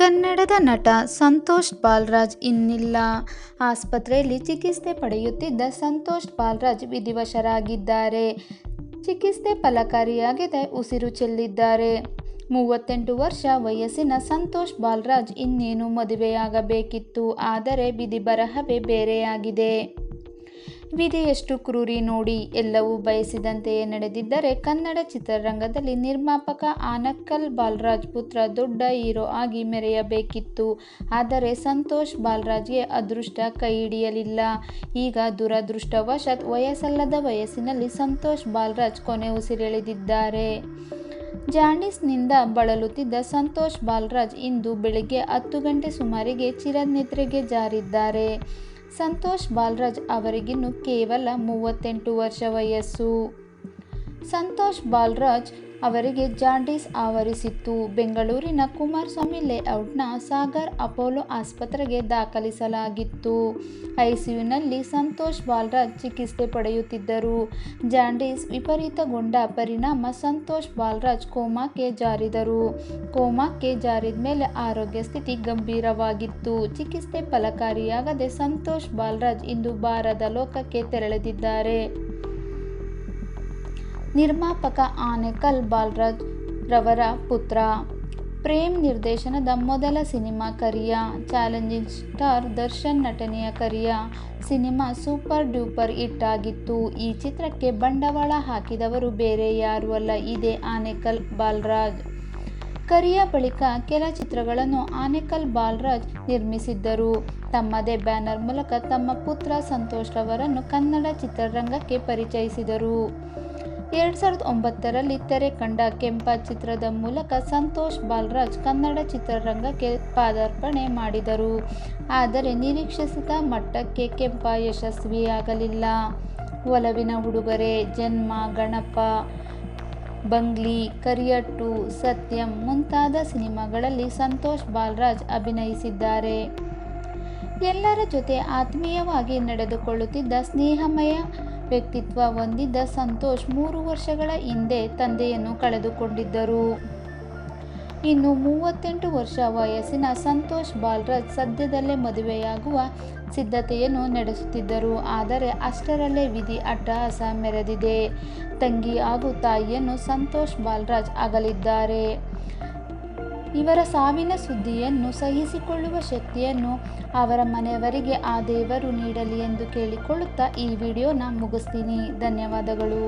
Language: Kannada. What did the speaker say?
ಕನ್ನಡದ ನಟ ಸಂತೋಷ್ ಬಾಲ್ರಾಜ್ ಇನ್ನಿಲ್ಲ. ಆಸ್ಪತ್ರೆಯಲ್ಲಿ ಚಿಕಿತ್ಸೆ ಪಡೆಯುತ್ತಿದ್ದ ಸಂತೋಷ್ ಬಾಲ್ರಾಜ್ ವಿಧಿವಶರಾಗಿದ್ದಾರೆ. ಚಿಕಿತ್ಸೆ ಫಲಕಾರಿಯಾಗದೆ ಉಸಿರು ಚೆಲ್ಲಿದ್ದಾರೆ. ಮೂವತ್ತೆಂಟು ವರ್ಷ ವಯಸ್ಸಿನ ಸಂತೋಷ್ ಬಾಲ್ರಾಜ್ ಇನ್ನೇನು ಮದುವೆಯಾಗಬೇಕಿತ್ತು, ಆದರೆ ವಿಧಿ ಬರಹವೇ ಬೇರೆಯಾಗಿದೆ. ವಿಧಿಯಷ್ಟು ಕ್ರೂರಿ ನೋಡಿ ಎಲ್ಲವೂ ಬಯಸಿದಂತೆಯೇ ನಡೆದಿದ್ದರೆ ಕನ್ನಡ ಚಿತ್ರರಂಗದಲ್ಲಿ ನಿರ್ಮಾಪಕ ಆನಕ್ಕಲ್ ಬಾಲರಾಜ್ ಪುತ್ರ ದೊಡ್ಡ ಹೀರೋ ಆಗಿ ಮೆರೆಯಬೇಕಿತ್ತು. ಆದರೆ ಸಂತೋಷ್ ಬಾಲರಾಜ್ಗೆ ಅದೃಷ್ಟ ಕೈ ಹಿಡಿಯಲಿಲ್ಲ. ಈಗ ದುರದೃಷ್ಟವಶಾತ್ ವಯಸ್ಸಲ್ಲದ ವಯಸ್ಸಿನಲ್ಲಿ ಸಂತೋಷ್ ಬಾಲರಾಜ್ ಕೊನೆ ಉಸಿರೆಳೆದಿದ್ದಾರೆ. ಜಾಂಡಿಸ್ನಿಂದ ಬಳಲುತ್ತಿದ್ದ ಸಂತೋಷ್ ಬಾಲರಾಜ್ ಇಂದು ಬೆಳಿಗ್ಗೆ ಹತ್ತು ಗಂಟೆ ಸುಮಾರಿಗೆ ಚಿರನಿದ್ರೆಗೆ ಜಾರಿದ್ದಾರೆ. ಸಂತೋಷ್ ಬಾಲರಾಜ್ ಅವರಿಗಿನ್ನು ಕೇವಲ ಮೂವತ್ತೆಂಟು ವರ್ಷ ವಯಸ್ಸು. ಸಂತೋಷ್ ಬಾಲರಾಜ್ ಅವರಿಗೆ ಜಾಂಡೀಸ್ ಆವರಿಸಿತ್ತು. ಬೆಂಗಳೂರಿನ ಕುಮಾರಸ್ವಾಮಿ ಲೇಔಟ್ನ ಸಾಗರ್ ಅಪೋಲೋ ಆಸ್ಪತ್ರೆಗೆ ದಾಖಲಿಸಲಾಗಿತ್ತು. ಐಸಿಯುನಲ್ಲಿ ಸಂತೋಷ್ ಬಾಲರಾಜ್ ಚಿಕಿತ್ಸೆ ಪಡೆಯುತ್ತಿದ್ದರು. ಜಾಂಡೀಸ್ ವಿಪರೀತಗೊಂಡ ಪರಿಣಾಮ ಸಂತೋಷ್ ಬಾಲರಾಜ್ ಕೋಮಾಕ್ಕೆ ಜಾರಿದರು. ಕೋಮಾಕ್ಕೆ ಜಾರಿದ ಮೇಲೆ ಆರೋಗ್ಯ ಸ್ಥಿತಿ ಗಂಭೀರವಾಗಿತ್ತು. ಚಿಕಿತ್ಸೆ ಫಲಕಾರಿಯಾಗದೆ ಸಂತೋಷ್ ಬಾಲರಾಜ್ ಇಂದು ಬಾರದ ಲೋಕಕ್ಕೆ ತೆರಳಿದ್ದಾರೆ ನಿರ್ಮಾಪಕ ಆನೇಕಲ್ ಬಾಲರಾಜ್ ರವರ ಪುತ್ರ. ಪ್ರೇಮ್ ನಿರ್ದೇಶನದ ಮೊದಲ cinema Kariya, challenging star Darshan ನಟನೆಯ Kariya cinema super duper hit ಆಗಿತ್ತು. ಈ ಚಿತ್ರಕ್ಕೆ ಬಂಡವಾಳ ಹಾಕಿದವರು ಬೇರೆ ಯಾರೂ ಅಲ್ಲ, ಇದೇ ಆನೇಕಲ್ ಬಾಲರಾಜ್. ಕರಿಯ ಬಳಿಕ ಕೆಲ ಚಿತ್ರಗಳನ್ನು ಆನೇಕಲ್ ಬಾಲರಾಜ್ ನಿರ್ಮಿಸಿದ್ದರು. ತಮ್ಮದೇ ಬ್ಯಾನರ್ ಮೂಲಕ ತಮ್ಮ ಪುತ್ರ ಸಂತೋಷ್ ರವರನ್ನು ಕನ್ನಡ ಚಿತ್ರರಂಗಕ್ಕೆ ಪರಿಚಯಿಸಿದರು. ಎರಡು ಸಾವಿರದ ಒಂಬತ್ತರಲ್ಲಿ ತೆರೆ ಕಂಡ ಕೆಂಪ ಚಿತ್ರದ ಮೂಲಕ ಸಂತೋಷ್ ಬಾಲರಾಜ್ ಕನ್ನಡ ಚಿತ್ರರಂಗಕ್ಕೆ ಪಾದಾರ್ಪಣೆ ಮಾಡಿದರು. ಆದರೆ ನಿರೀಕ್ಷಿಸಿದ ಮಟ್ಟಕ್ಕೆ ಕೆಂಪ ಯಶಸ್ವಿಯಾಗಲಿಲ್ಲ. ಒಲವಿನ ಉಡುಗೊರೆ, ಜನ್ಮ, ಗಣಪ, ಬಂಗ್ಲಿ, ಕರಿಯಟ್ಟು, ಸತ್ಯಂ ಮುಂತಾದ ಸಿನಿಮಾಗಳಲ್ಲಿ ಸಂತೋಷ್ ಬಾಲರಾಜ್ ಅಭಿನಯಿಸಿದ್ದಾರೆ. ಎಲ್ಲರ ಜೊತೆ ಆತ್ಮೀಯವಾಗಿ ನಡೆದುಕೊಳ್ಳುತ್ತಿದ್ದ ಸ್ನೇಹಮಯ ವ್ಯಕ್ತಿತ್ವ ಹೊಂದಿದ್ದ ಸಂತೋಷ್ ಮೂರು ವರ್ಷಗಳ ಹಿಂದೆ ತಂದೆಯನ್ನು ಕಳೆದುಕೊಂಡಿದ್ದರು. ಇನ್ನು ಮೂವತ್ತೆಂಟು ವರ್ಷ ವಯಸ್ಸಿನ ಸಂತೋಷ್ ಬಾಲ್ರಾಜ್ ಸದ್ಯದಲ್ಲೇ ಮದುವೆಯಾಗುವ ಸಿದ್ಧತೆಯನ್ನು ನಡೆಸುತ್ತಿದ್ದರು. ಆದರೆ ಅಷ್ಟರಲ್ಲೇ ವಿಧಿ ಅಟ್ಟಹಾಸ ಮೆರೆದಿದೆ. ತಂಗಿ ಹಾಗೂ ತಾಯಿಯನ್ನು ಸಂತೋಷ್ ಬಾಲ್ರಾಜ್ ಅಗಲಿದ್ದಾರೆ. ಇವರ ಸಾವಿನ ಸುದ್ದಿಯನ್ನು ಸಹಿಸಿಕೊಳ್ಳುವ ಶಕ್ತಿಯನ್ನು ಅವರ ಮನೆಯವರಿಗೆ ಆ ದೇವರು ನೀಡಲಿ ಎಂದು ಕೇಳಿಕೊಳ್ಳುತ್ತಾ ಈ ವಿಡಿಯೋನ ಮುಗಿಸ್ತೀನಿ. ಧನ್ಯವಾದಗಳು.